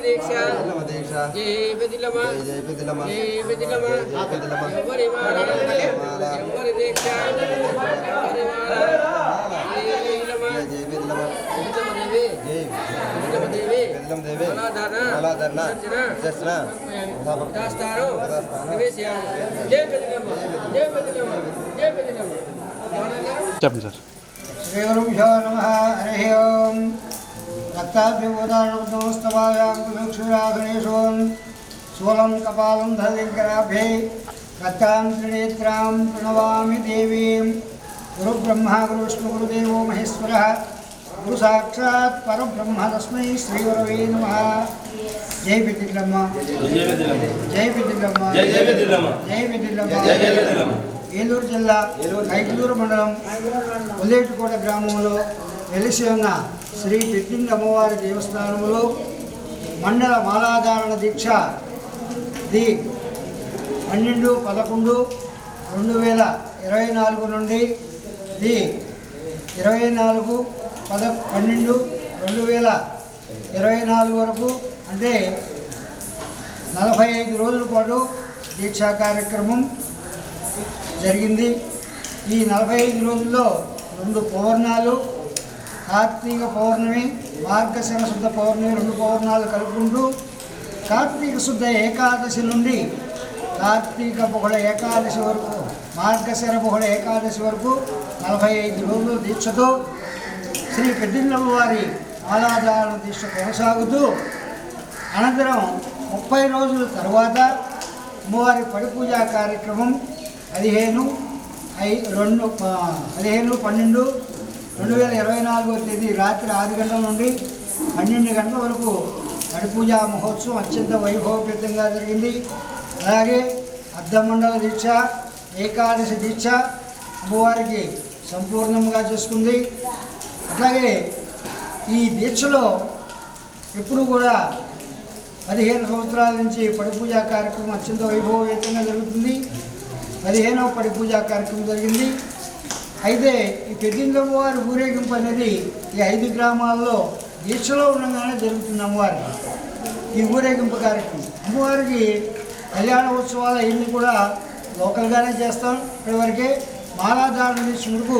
దీక్ష పెద్దమ్మ దీక్ష జై పెదిలమ్మ జై జై పెద్దమ్మ జై పెదిలమ్మ జై పెద్దమ్మ ఎవరి మాల ఎవరి దీక్ష ఎవరి మాల జై పెదిలమ్మ జై జై పెద్దమ్మ పెదిలమ్మ దేవి జై పెదిలమ్మ దేవి పెద్దమ్మ దేవి అలాదాన అలాదన్న అర్చన దర్శన దాస్తారు నివేశయాలు జై పెదిలమ్మ జై పెదిలమ్మ జై పెదిలమ్మ చెప్పండి సార్ శ్రీగురుభ్యో నమ హరి ఓం కపాలం ధలింకరాభ్యై రక్తాం త్రినేత్రాం ప్రణవామి దేవీం గురు బ్రహ్మ గురు విష్ణు గురుదేవో మహేశ్వర గురు సాక్షాత్ పరబ్రహ్మ తస్మై శ్రీగురవే నమ జై బిద్దిలమ్మ జై బిద్దిలమ్మ జై బిద్దిలమ్మ ఏలూరు జిల్లా కైకలూరు మండలం ఉల్లేటికోట గ్రామంలో వెలిసి ఉన్న శ్రీ పెద్దింగ అమ్మవారి దేవస్థానంలో మండల మాలాధారణ దీక్ష ది పన్నెండు పదకొండు రెండు వేల ఇరవై నాలుగు నుండి ది ఇరవై నాలుగు పద పన్నెండు రెండు వేల ఇరవై నాలుగు వరకు అంటే నలభై ఐదు రోజుల పాటు దీక్షా కార్యక్రమం జరిగింది. ఈ నలభై ఐదు రోజుల్లో రెండు పౌర్ణాలు కార్తీక పౌర్ణమి మార్గశిర శుద్ధ పౌర్ణమి రెండు పౌర్ణాలు కలుపుకుంటూ కార్తీక శుద్ధ ఏకాదశి నుండి కార్తీక బహుళ ఏకాదశి వరకు మార్గశర బహుళ ఏకాదశి వరకు నలభై ఐదు రోజులు దీక్షతో శ్రీ పెద్దిన్నమ్మ వారి ఆలాధారణ దీక్ష కొనసాగుతూ అనంతరం ముప్పై రోజుల తర్వాత అమ్మవారి పడిపూజా కార్యక్రమం పదిహేను ఐ రెండు పదిహేను పన్నెండు రెండు వేల ఇరవై నాలుగో తేదీ రాత్రి ఆరు గంటల నుండి పన్నెండు గంటల వరకు పడి పూజా మహోత్సవం అత్యంత వైభవపేతంగా జరిగింది. అలాగే అర్ధమండల దీక్ష ఏకాదశి దీక్ష అమ్మవారికి సంపూర్ణంగా చేసుకుంది. అట్లాగే ఈ దీక్షలో ఎప్పుడు కూడా పదిహేను సంవత్సరాల నుంచి పడి పూజ కార్యక్రమం అత్యంత వైభవవేతంగా జరుగుతుంది. పదిహేనవ పడి పూజ కార్యక్రమం జరిగింది. అయితే ఈ పెద్దింగమ్మ వారి ఊరేగింపు అనేది ఈ ఐదు గ్రామాల్లో దీక్షలో ఉండగానే జరుగుతుంది అమ్మవారికి ఈ ఊరేగింపు కార్యక్రమం. అమ్మవారికి కళ్యాణ ఉత్సవాలు అవన్నీ కూడా లోకల్గానే చేస్తాం. ఇప్పటివరకే మాలాధారణ తీసుకుంటూ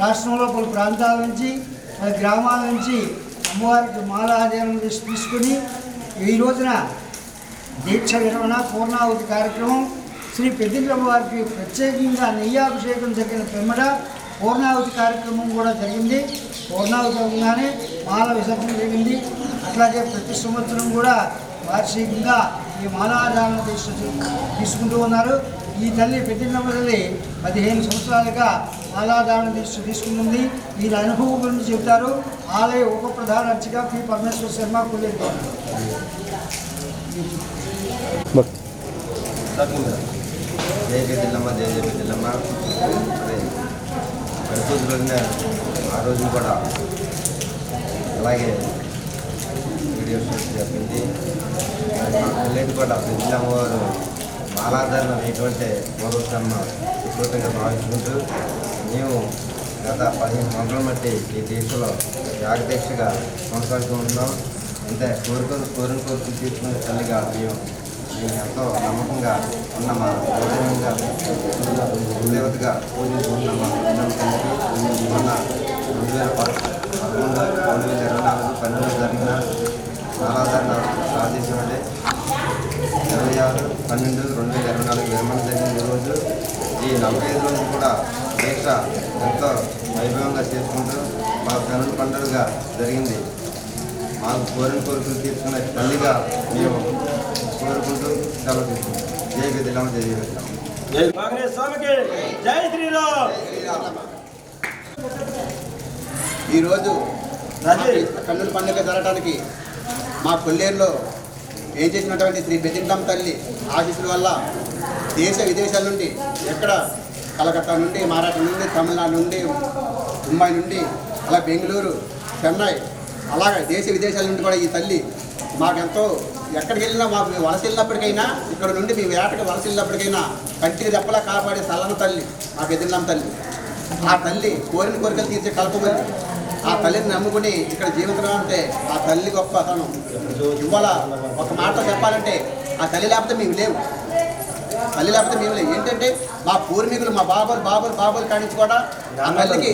రాష్ట్రంలో పలు ప్రాంతాల నుంచి పలు గ్రామాల నుంచి అమ్మవారికి మాలాధారణ తీసుకుని ఈ రోజున దీక్ష విరమణ పూర్ణాహుతి కార్యక్రమం శ్రీ పెద్దింగ్రమ్మ వారికి ప్రత్యేకంగా నెయ్యాభిషేకం జరిగిన పిమ్మట పూర్ణావతి కార్యక్రమం కూడా జరిగింది. పూర్ణావతి అవగానే మాల విసర్జన జరిగింది. అట్లాగే ప్రతి సంవత్సరం కూడా వార్షికంగా ఈ మాలాధారణ దీక్ష తీసుకుంటూ ఉన్నారు. ఈ తల్లి పెద్దింగ్రమ్మ తల్లి పదిహేను సంవత్సరాలుగా మాలాధారణ దీక్ష తీసుకుంటుంది. వీరి అనుభవం గురించి చెబుతారు ఆలయ ఉప ప్రధాన అర్చక పి పరమేశ్వర శర్మ కుల్లేరు. జై పెద్దమ్మ జై జై పెద్దమ్మ మరి రోజున ఆ రోజు కూడా అలాగే వీడియో షూట్ చెప్పింది పిల్లలు కూడా పెద్దమ్మ వారు మాలాధారణ ఎటువంటి పూర్వకర్మ విస్తృతంగా భావించుకుంటూ మేము గత పదిహేను సంవత్సరాల బట్టి ఈ దీక్షలో జాగ్రత్తగా కొనసాగుతూ ఉన్నాం. అంటే కోరుకొని కోరిన కోరికలు తీసుకునే తల్లిగా మేము మేము ఎంతో నమ్మకంగా ఉన్న మా గౌరవంగా దేవతగా పూజించుకున్న మా పిల్లల మొన్న రెండు వేల పదకొండు రెండు వేల ఇరవై నాలుగు పన్నెండు జరిగిన నాలాధారణ ఆదేశం ఇరవై ఆరు పన్నెండు రెండు వేల ఇరవై నాలుగు విరమణ జరిగిన ఈరోజు రోజు ఈ నలభై ఐదు రోజులు కూడా దీక్ష ఎంతో వైభవంగా చేసుకుంటూ మా కనుల పండుగగా జరిగింది మాకు కోరిన కోరికలు తీర్చుకునే తల్లిగా మేము కోరుకుంటూ సెలవు తీసుకుంటాం జై గదిలామ జై గదిలామ కాంగ్రెస్ స్వామికి జై శ్రీరామ్ ఈరోజు రాజీ. కన్నుల పండుగ జరగడానికి మా కొల్లేరులో ఏం చేసినటువంటి శ్రీ బెదింటం తల్లి ఆశీస్సుల వల్ల దేశ విదేశాల నుండి ఎక్కడ కలకత్తా నుండి మహారాష్ట్ర నుండి తమిళనాడు నుండి ముంబై నుండి అలా బెంగళూరు చెన్నై అలాగే దేశ విదేశాల నుండి కూడా ఈ తల్లి మాకెంతో ఎక్కడికి వెళ్ళినా మాకు వలస వెళ్ళినప్పటికైనా ఇక్కడ నుండి మీ వేటకి వలస వెళ్ళినప్పటికైనా కంటికి రెప్పలా కాపాడే సల్లన తల్లి ఆ బెదిండం తల్లి. ఆ తల్లి కోరిన కోరికలు తీర్చే కలపమల్లి ఆ తల్లిని నమ్ముకుని ఇక్కడ జీవితంలో అంటే ఆ తల్లి గొప్ప అతను ఇవాళ ఒక మాట చెప్పాలంటే ఆ తల్లి లేకపోతే మేము లేవు. తల్లి లేకపోతే మేము లేవు. ఏంటంటే మా పూర్వీకులు మా బాబులు బాబులు బాబులు కానించి కూడా ఆ తల్లికి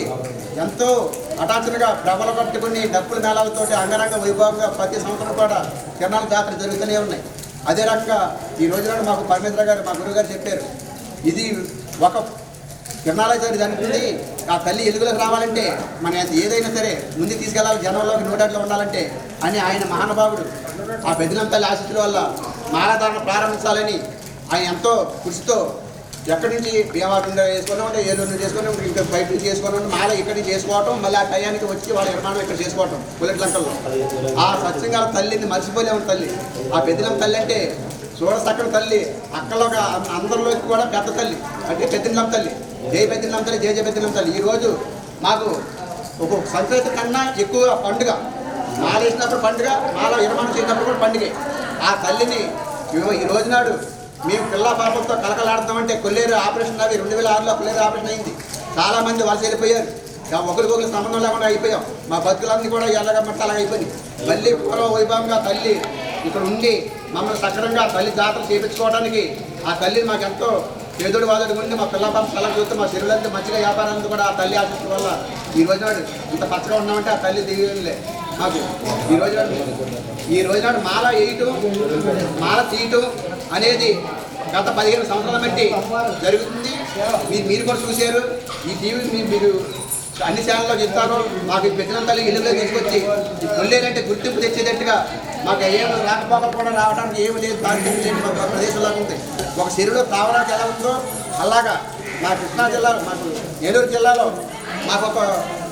ఎంతో హఠాత్తుగా ప్రభలు కట్టుకుని డప్పుల మేళాలతోటి అంగరంగ వైభవంగా ప్రతి సంవత్సరం కూడా తిరణాల జాతర జరుగుతూనే ఉన్నాయి. అదే రకంగా ఈ రోజున మాకు పరమేశ్వర గారు మా గురుగారు చెప్పారు. ఇది ఒక తిరణాల జాతర జరుగుతుంది ఆ తల్లి ఎలుగులకు రావాలంటే మన ఏదైనా సరే ముందు తీసుకెళ్ళాలి జనంలోకి నూటట్లో ఉండాలంటే అని ఆయన మహానుభావుడు ఆ బెదిలం తల్లి ఆశిస్తుల వల్ల మారాధారణ ప్రారంభించాలని ఆయన ఎంతో కృషితో ఎక్కడి నుంచి భీమవరం నుండి వేసుకుని ఉంటే ఏలూరు నుంచి చేసుకుని ఉంటే ఇంకా బయట నుంచి చేసుకుని మళ్ళీ ఇక్కడి నుంచి చేసుకోవటం మళ్ళీ ఆ టయానికి వచ్చి వాళ్ళ నిర్మాణం ఇక్కడ చేసుకోవటం బుల్లెట్ లంకల్లో. ఆ సత్యంగా తల్లిని మర్చిపోలేము తల్లి. ఆ పెద్దలం తల్లి అంటే చూడసక్కని తల్లి అక్కలో అందరిలోకి కూడా పెద్ద తల్లి అంటే పెద్దలం తల్లి. జయ పెద్దలం తల్లి జయ జయ పెద్దలం తల్లి. ఈరోజు మాకు ఒక సంక్రాంతి కన్నా ఎక్కువ పండుగ. మాల వేసినప్పుడు పండుగ మాల నిర్మాణం చేసినప్పుడు కూడా పండుగే. ఆ తల్లిని మేము ఈ రోజు నాడు మేము పిల్ల పాపలతో కలకలాడుతామంటే కొల్లేరు ఆపరేషన్ అవి రెండు వేల ఆరులో కొల్లేరు ఆపరేషన్ అయింది. చాలా మంది వలస వెళ్ళిపోయారు. ఒకరికొకరు సంబంధం లేకుండా అయిపోయాం. మా బతుకులన్నీ కూడా ఎలాగమంటే అలాగ అయిపోయింది. మళ్ళీ పూర్వ వైభవంగా తల్లి ఇక్కడ ఉండి మమ్మల్ని సక్రంగా తల్లి జాతర చేయించుకోవడానికి ఆ తల్లి మాకు ఎంతో పేదోడు వాదోడు ఉండి మా పిల్ల పాప కళ చూస్తే మా చెరువులంతా మంచిగా వ్యాపారాన్ని కూడా ఆ తల్లి ఆశించడం వల్ల ఈ రోజు నాడు ఇంత పచ్చగా ఉన్నామంటే ఆ తల్లి దివ్యంలే మాకు ఈ రోజు నాడు ఈ రోజు నాడు మాల వేయటం మాల తీయటం అనేది గత పదిహేను సంవత్సరాల బట్టి జరుగుతుంది. మీరు మీరు కూడా చూశారు. ఈ టీవీ మీరు అన్ని ఛానల్లో చెప్తారు మాకు ఈ పెద్దల తల్లి తీసుకొచ్చి ఈ గుర్తింపు తెచ్చేటట్టుగా మాకు ఏం రాకపోకపోవడం రావడానికి ఏమి లేదు. దానికి గురించి మాకు ప్రదేశంలో ఉంది. ఒక చెరువులో తావడానికి ఎలా ఉందో అలాగా మా కృష్ణా జిల్లా మాకు ఏలూరు జిల్లాలో మాకు ఒక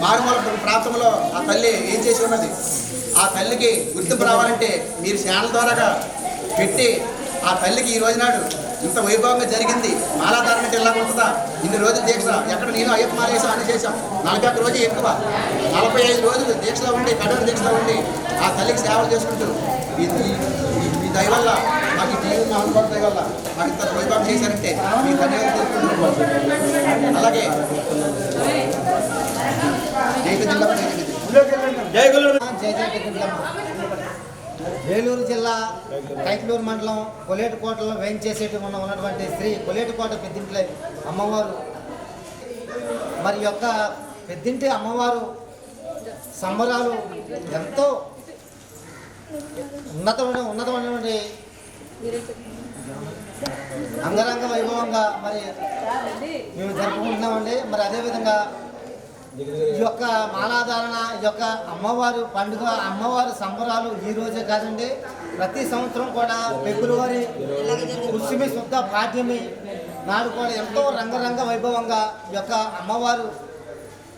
మారుమూల ప్రాంతంలో ఆ తల్లి ఏం చేసి ఉన్నది? ఆ తల్లికి గుర్తింపు రావాలంటే మీరు ఛానల్ ద్వారాగా పెట్టి ఆ తల్లికి ఈ రోజు నాడు ఇంత వైభవంగా జరిగింది. మాలాధారణ అంటే ఎలా ఉంటుందా ఇన్ని రోజులు దీక్ష. ఎక్కడ నేను అయ్యప్ప మాల అని చేశాం. నలభై ఒక్క రోజు ఎక్కువ. నలభై ఐదు రోజులు దీక్షలో ఉండి కఠోర దీక్షలో ఉండి ఆ తల్లికి సేవలు చేసుకుంటూ ఈ ఈ- దయ వల్ల మాకు ఈ టీవీ అనుకోవడం దయ వల్ల మాకు ఇంత వైభవం చేశారంటే మీ ధన్యవాదాలు తెలుపుకుంటున్నాను. అలాగే జై జిల్లా జై గురు జయ జయ వేలూరు జిల్లా కైట్లూరు మండలం కొలేటుకోటలో వేయించేసేటి ఉన్న ఉన్నటువంటి శ్రీ కొలేటుకోట పెద్దింట్ల అమ్మవారు. మరి యొక్క పెద్దింటి అమ్మవారు సంబరాలు ఎంతో ఉన్నతమైన ఉన్నతమైనటువంటి అంగరంగ వైభవంగా మరి మేము జరుపుకుంటున్నామండి. మరి అదేవిధంగా ఈ యొక్క మాలాధారణ ఈ యొక్క అమ్మవారు పండుగ అమ్మవారు సంబరాలు ఈ రోజే కాదండి. ప్రతి సంవత్సరం కూడా ఫిబ్రవరి పుష్యమి శుద్ధ పాఠ్యమి నాడు కూడా ఎంతో రంగరంగ వైభవంగా ఈ యొక్క అమ్మవారు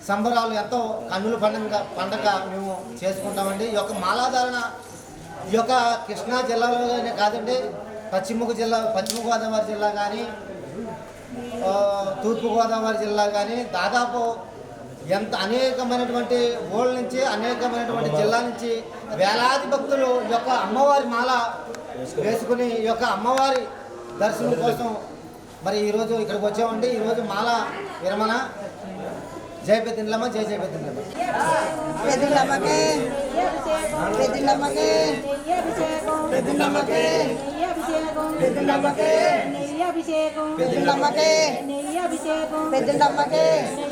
సంబరాలు ఎంతో కన్నుల పండుగ పండగ మేము చేసుకుంటామండి. ఈ యొక్క మాలాధారణ ఈ యొక్క కృష్ణా జిల్లాలోనే కాదండి పశ్చిమ జిల్లా పశ్చిమ గోదావరి జిల్లా కానీ తూర్పుగోదావరి జిల్లా కానీ దాదాపు ఎంత అనేకమైనటువంటి ఊళ్ళ నుంచి అనేకమైనటువంటి జిల్లా నుంచి వేలాది భక్తులు యొక్క అమ్మవారి మాల వేసుకుని యొక్క అమ్మవారి దర్శనం కోసం మరి ఈరోజు ఇక్కడికి వచ్చామండి. ఈరోజు మాల విరమణ. జయ పెద్దిండ్లమ్మ జయ జయ పెద్దిండ్లమ్మ. పెద్దలమ్మకే పెద్దలమ్మకే పెద్దలమ్మకే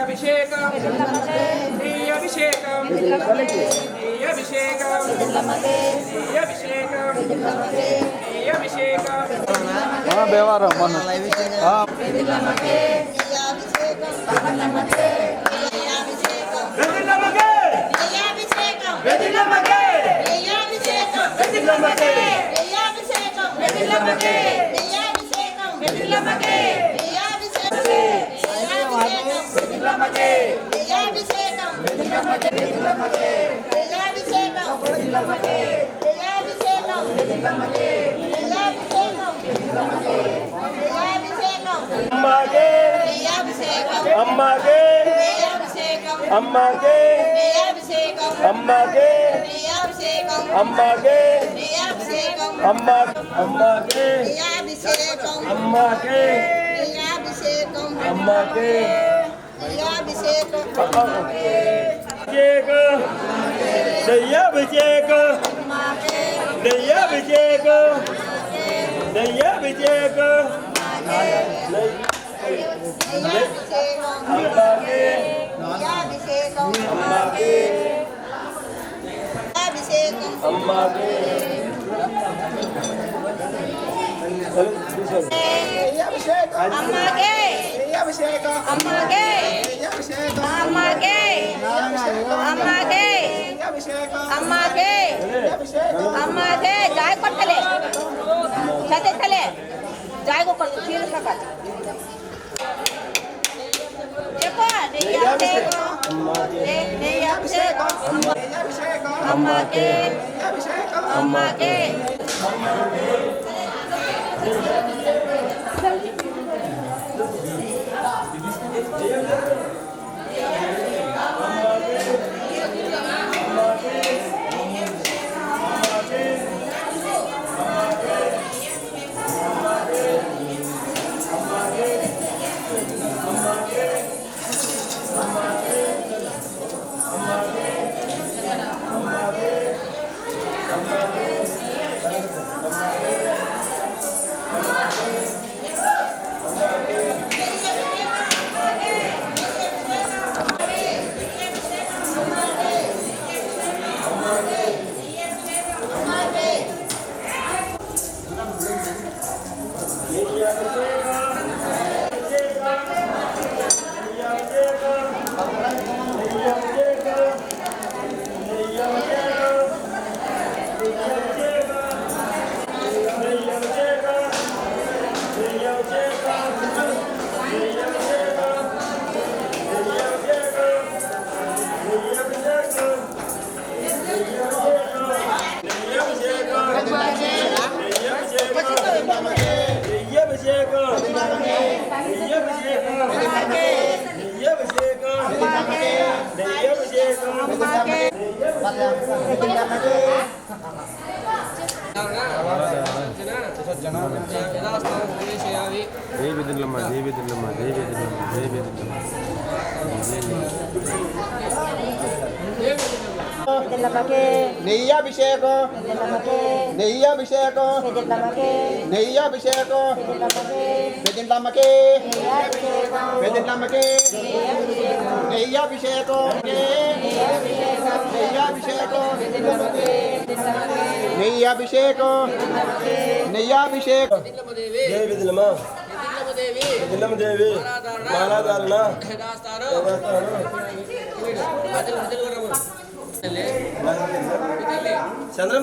అభిషేకం అభిషేకం అభిషేకం బేవారం మొన్న Yeah, we take her. Yeah, we take her. I'm not gay. I'm not gay. I'm not gay. అమ్మాగే అమ్మాగే Joy కొట్టలే చదివితలే జాయ్ కొట్టు చీర సకాల చెప్పు అమ్మాగే నెయ్యాభిషేకం. నెయ్యాభిషేకం. నెయ్యాభిషేకం. పెదింట్లమ్మకి పెదింట్లమ్మకి నెయ్యాభిషేకం. నెయ్యాభిషేకం. నెయ్యాభిషేకం. నెయ్యాభిషేకం. జై తిల్లమ్మదేవి బిదిలమ్మ దేవి. మాలాధారణ. చంద్రం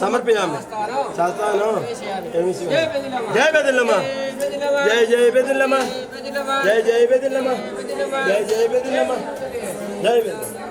సమర్పయామి శాస్త్రాను జయ బెదిల్లమ్మ జయ జయ బెదిల్లమ్మ జయ జయ బెదిల్లమ్మ జయ జయ బెదిల్లమ్మ జయ బెదిల్లమ్మ